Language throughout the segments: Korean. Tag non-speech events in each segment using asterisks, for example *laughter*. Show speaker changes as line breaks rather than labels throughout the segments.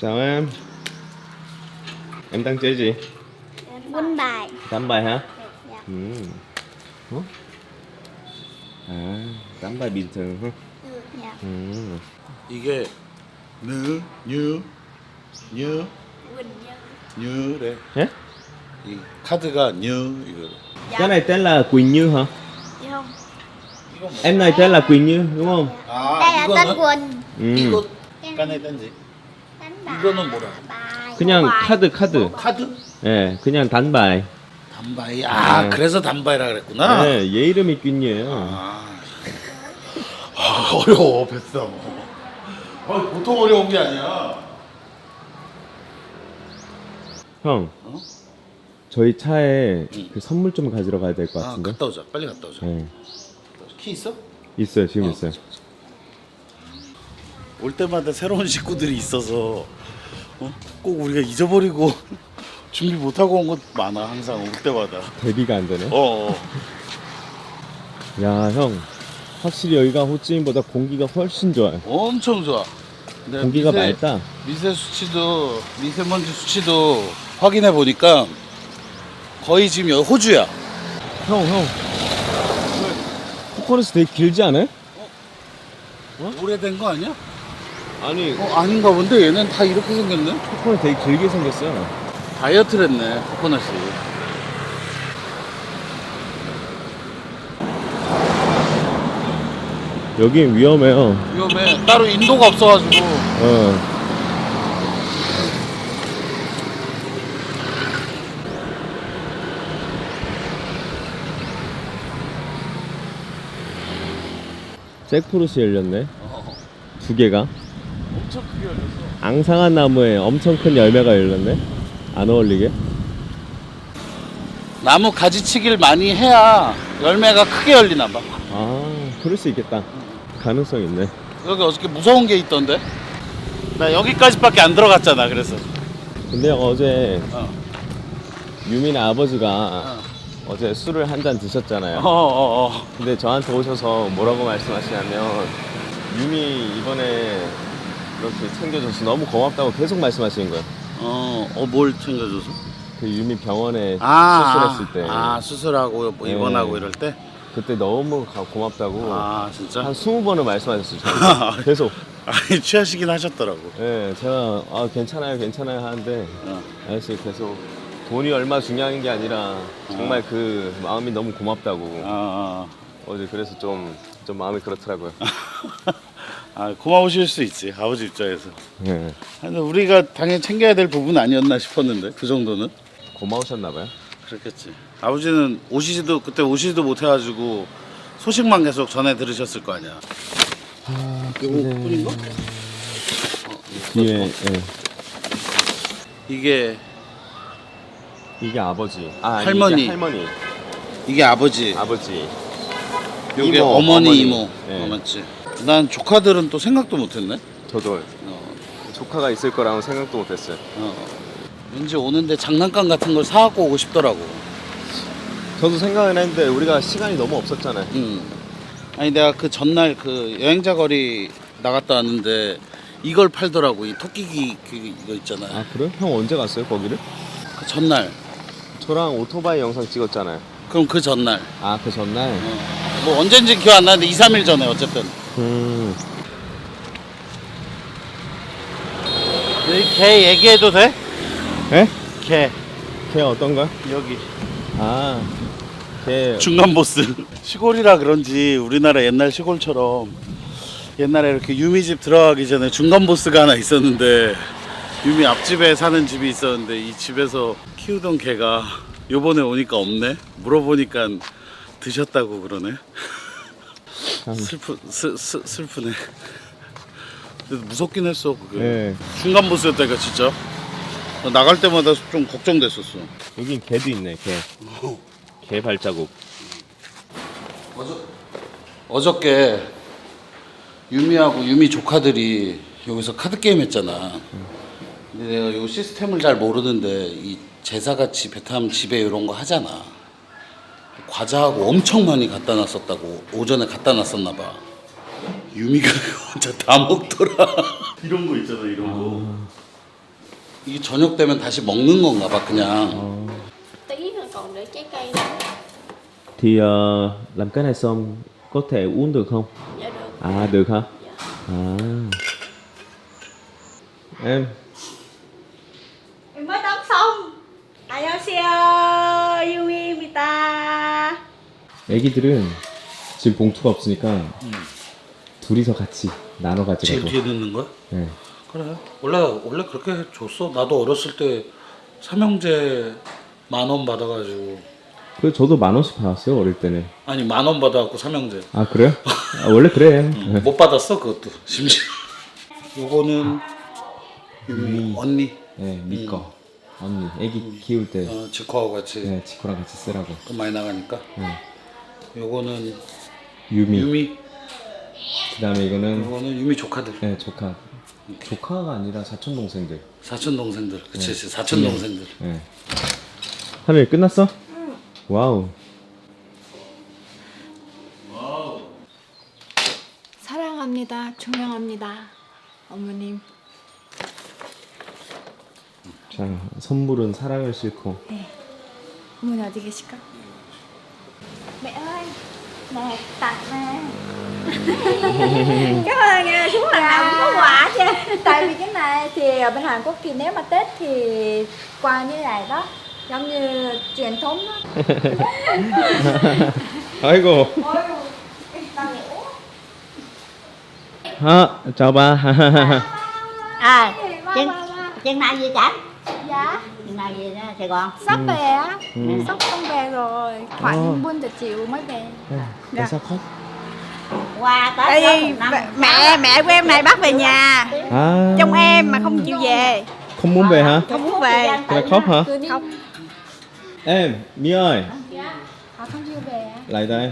Chào em Em đang chơi gì?
Quân bài
Tám bài hả?
Dạ.
Ừ. Ủa? À, tám bài bình thường hả?
Dạ.
Ừ.
이게 느, 뉴, 뉴, 뉴래.
Hả?
이 카드가 뉴 이거.
Cái này tên là Quỳnh Như hả?
Dạ không?
Em này tên là Quỳnh Như đúng không?
아
Đây là tên
이거는
Quỳnh
음.
이거 까네 딴지. 이거는 뭐라?
그냥. 카드 카드.
카드?
예, 그냥 단bài.
단바이. 아
네.
그래서 단바이라 그랬구나.
네, 얘 이름이 균이에요.
아. 아 어려워 뱃삼. 아 보통 어려운 게 아니야.
형,
어?
저희 차에
응.
그 선물 좀 가지러 가야 될 것
아
같은데.
갔다 오자. 빨리 갔다 오자.
네,
키 있어?
있어요, 지금
어,
있어요.
올 때마다 새로운 식구들이 있어서 어? 꼭 우리가 잊어버리고 *laughs* 준비 못하고 온 것 많아 항상 올 때마다
대비가 안 되네.
어, 어.
야, 형, 확실히 여기가 호찌민보다 공기가 훨씬 좋아요.
엄청 좋아 근데
공기가
미세,
맑다.
미세 수치도 미세먼지 수치도 확인해 보니까 거의 지금 여기 호주야
형, 형. 코코넛이 되게 길지 않아요?
오래된 거 아니야?
아니,
어 아닌가 본데 얘는 다 이렇게 생겼네
코코넛 되게 길게 생겼어요.
다이어트를 했네 코코넛이
여긴 위험해요.
위험해 따로 인도가 없어가지고
어. 잭프루시 열렸네.
어,
두 개가.
엄청 크게 열렸어
앙상한 나무에 엄청 큰 열매가 열렸네. 안 어울리게.
나무 가지치기를 많이 해야 열매가 크게 열리나 봐
아, 그럴 수 있겠다. 가능성 있네.
여기 어저께 무서운 게 있던데? 나 여기까지밖에 안 들어갔잖아 그래서
근데 어제
어.
유민 아버지가
어.
어제 술을 한 잔 드셨잖아요.
어어어 어,
근데 저한테 오셔서 뭐라고 말씀하시냐면 유미 이번에 이렇게 챙겨줘서 너무 고맙다고 계속 말씀하시는 거예요.
어, 어, 뭘 챙겨줘서?
그 유미 병원에
아,
수술했을
때아 수술하고 뭐 입원하고
네.
이럴 때?
그때 너무 가- 고맙다고
아 진짜?
한 20번을 말씀하셨어요. 저한테. *laughs* 계속.
아니 취하시긴 하셨더라고
예, 제가 아, 괜찮아요, 괜찮아요 하는데
어.
아저씨 계속 돈이 얼마 중요한 게 아니라 정말 그 마음이 너무 고맙다고
아,
어제 그래서 좀, 좀 마음이 그렇더라고요. *laughs*
아 고마우실 수 있지 아버지 입장에서
예,
근데 우리가 당연히 챙겨야 될 부분 아니었나 싶었는데 그 정도는
고마우셨나봐요.
그렇겠지 아버지는 오시지도 그때 오시지도 못해가지고 소식만 계속 전해 들으셨을 거 아니야
아,
이거 뿐인가?
뒤에 예.
이게
이게 아버지. 아, 아니,
할머니.
이게 할머니.
이게 아버지
아버지.
이게
이모,
어머니,
어머니.
이모
네.
어, 맞지 난 조카들은 또 생각도 못했네
저도
어,
조카가 있을 거라고 생각도 못했어요.
어. 왠지 오는데 장난감 같은 걸 사갖고 오고 싶더라고
저도 생각은 했는데 우리가 시간이 너무 없었잖아요.
음. 아니 내가 그 전날 그 여행자 거리 나갔다 왔는데 이걸 팔더라고 이 토끼기 그 이거 있잖아
아 그래? 형 언제 갔어요 거기를?
그 전날
저랑 오토바이 영상 찍었잖아요.
그럼 그 전날
아 그 전날.
어. 뭐 언젠지 기억 안 나는데 2, 3일 전에 어쨌든
음.
여기 개 얘기해도 돼?
에? 개걔 어떤가?
여기
아. 걔
중간 보스 *laughs* 시골이라 그런지 우리나라 옛날 시골처럼 옛날에 이렇게 유미집 들어가기 전에 중간 보스가 하나 있었는데 유미 앞집에 사는 집이 있었는데 이 집에서 키우던 개가 요번에 오니까 없네 물어보니까 드셨다고 그러네
참.
슬프 슬, 슬, 슬프네 근데 무섭긴 했어 그게
예.
중간 보스였다니까 진짜 나갈 때마다 좀 걱정됐었어
여긴 개도 있네 개. 개 발자국.
어저, 어저께 유미하고 유미 조카들이 여기서 카드 게임 했잖아. 근데 내가 요 시스템을 잘 모르는데 이 제사같이 베트남 집에 이런 거 하잖아. 과자하고 엄청 많이 갖다 놨었다고 오전에 갖다 놨었나 봐. 유미가 혼자 다 먹더라. 이런 거 있잖아, 이런 거. 이게 저녁 되면 다시 먹는 건가 봐 그냥.
tí rồi còn để trái cây nữa
Thì ờ, làm cái này xong có thể uống được không?
dạ được
À được hả? À. Em
mới tắm xong. 안녕하세요. 유미입니다.
애기들은 지금 봉투가 없으니까 둘이서 같이 나눠
제일
가지고.
뒤에 넣는 거야?
네.
그래. 원래 원래 그렇게 줬어. 나도 어렸을 때 삼형제 만 원 받아가지고
그 저도 만 원씩 받았어요 어릴 때는.
아니 만 원 받아갖고 삼형제
아 그래요? 아, 원래 그래. 네.
못 받았어 그것도 심지어. 요거는 유미 언니
네, 미꺼 언니 애기 키울 때
어, 지코하고 같이
네, 지코랑 같이 쓰라고.
돈 많이 나가니까.
네.
요거는
유미.
유미.
그다음에 이거는
요거는 유미 조카들.
네 조카. 조카가 아니라 사촌 동생들.
사촌 동생들. 그치, 사촌 동생들.
네. 하늘 끝났어? 와우.
사랑합니다. 존경합니다. 어머님.
자 선물은 사랑을 싣고.
어머니 어디 계실까?
mẹ ơi nè tặng nè *laughs*
Cảm ơn nghe xuống là
làm có quà chứ *laughs*
Tại vì cái này thì ở bên Hàn Quốc thì nếu mà Tết thì quà như này đó giống như truyền thống đó. *laughs*
아이고. 아, chào ba.
à chân chân này gì cả
Dạ.
ra sài gòn
Sắp về á.
Ừ.
Sắp không về rồi. Khoảng buôn giờ chiều mới về.
Tại sao khóc?
qua tết đó
vì
một năm
mẹ- mẹ của em này bắt về nhà
À.
trong em mà không chịu về
Không muốn về hả?
không muốn về
Là khóc hả?
Không.
Em, Mi ơi,
Họ không chịu về á.
lại đây.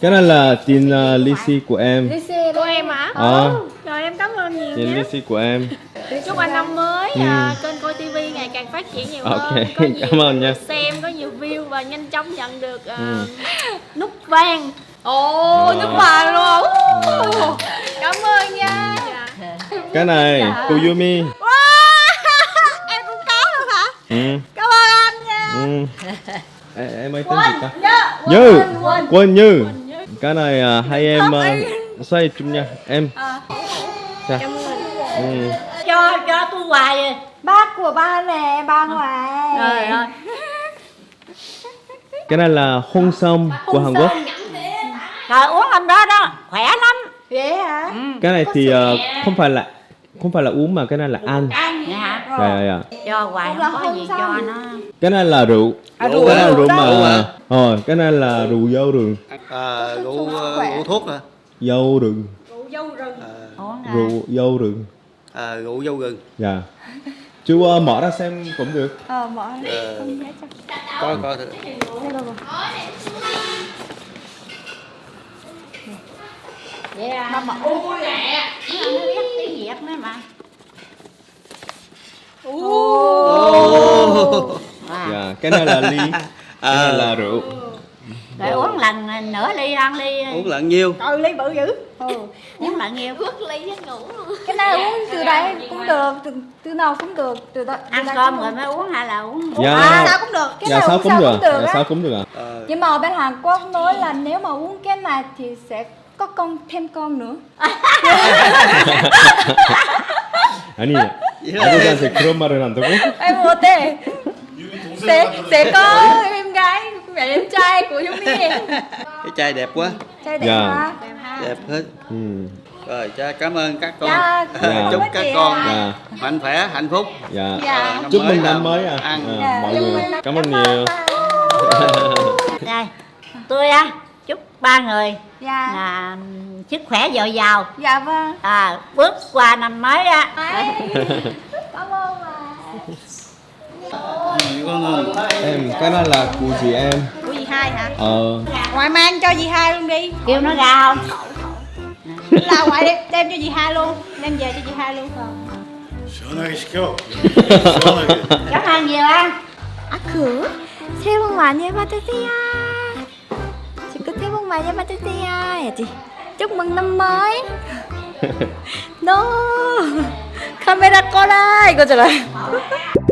Cái này là tiền uh, lì xì của em.
Đi xe
của em hả
Ờ,
rồi em cảm ơn nhiều
tiền lì xì của em.
chúc anh năm mới
Ừ.
à, tivi triển nhiều
Ok,
hơn có *laughs* nhiều
cảm ơn nha.
xem có nhiều view và nhanh chóng nhận được à,
Ừ.
nút vàng ồ
Ờ.
nút vàng luôn Ồ, cảm ơn nha
Cái này, của Yumi. *laughs*
em cũng có luôn hả
Ừ,
cảm ơn anh nha
ừ. Ê, em ấy tên gì ta? Như, Quân Như. Cái này à, hai em uh, xoay chung nha. Em. Dạ. Ừ.
cho cho tôi quà đi
Bác của ba nè, ba ngoài.
trời ơi. *laughs*
Cái này là hôn sâm của Hàn Quốc.
trời uống hôm đó đó khỏe lắm.
Vậy hả?
Cái này thì ờ, không phải là không phải là uống mà cái này là ăn.
dạ. hả?
Dạ, dạ, dạ.
cho hoài không có gì cho nó.
Cái này là rượu.
À,
cái
rượu
này là
rượu
rượu mà ờ cái này là rượu dâu rừng.
À, rượu ờ, rượu thuốc hả?
dâu rừng.
Uống rồi
rượu dâu rừng
À, rượu dâu rừng.
dạ. Chú ờ, mở ra xem cũng được.
Ờ, mở.
Ờ, coi coi thử.
vậy à mà mà uống lẹ nó biết tiếng việt nữa mà à.
dạ cái này là ly cái này là rượu.
Rồi uống lần nửa ly ăn ly
Uống lận nhiêu?
trời ly bự dữ *laughs*
uống lần nhiều
Cái này uống từ đây cũng được, từ, từ nào cũng được, từ đó. từ
ăn
đây
cơm
cũng
rồi
được.
mới uống hay là uống
dạ
à sao cũng được
Cái
dạ
này
sao
uống
cũng
sao
được
cũng được
dạ
á.
sao cũng được ạ
Ờ,
Nhưng mà ở bên Hàn Quốc nói là nếu mà uống cái này thì sẽ có con thêm con nữa.
아니 아버지한테 그런 말은 안 되고
em mua tê sẽ sẽ có em gái mẹ em trai của Yumi *laughs*
cái chai đẹp quá.
Trai đẹp
Dạ.
hả?
Đẹp hết.
음,
Rồi, cha cảm ơn các con.
Dạ, *laughs*
Dạ.
Chúc các
chị
con
ạ.
dạ
mạnh khỏe, hạnh phúc.
dạ
Dạ.
chúc mừng năm mới à
Ăn.
Ờ,
Dạ,
mọi người cảm ơn nhiều *laughs*
đây tôi á chúc ba người
Dạ.
là sức khỏe dồi dào
Dạ vâng.
à bước qua năm mới á
Cảm ơn bà.
이거는
em cái này là của chị em
của dì hai hả
ờ
ngoại mang cho dì hai luôn đi
kêu nó ra không
là ngoại đem, đem cho dì hai luôn đem về cho dì hai luôn
시원하게 시켜 시원하게
cảm ơn nhiều anh
아쿠 새해 복 많이 받으세요. 지금 새해 복 많이 받으세요. 해야지. chúc mừng năm mới. *laughs* no. 카메라 꺼라 이거잖아. 어.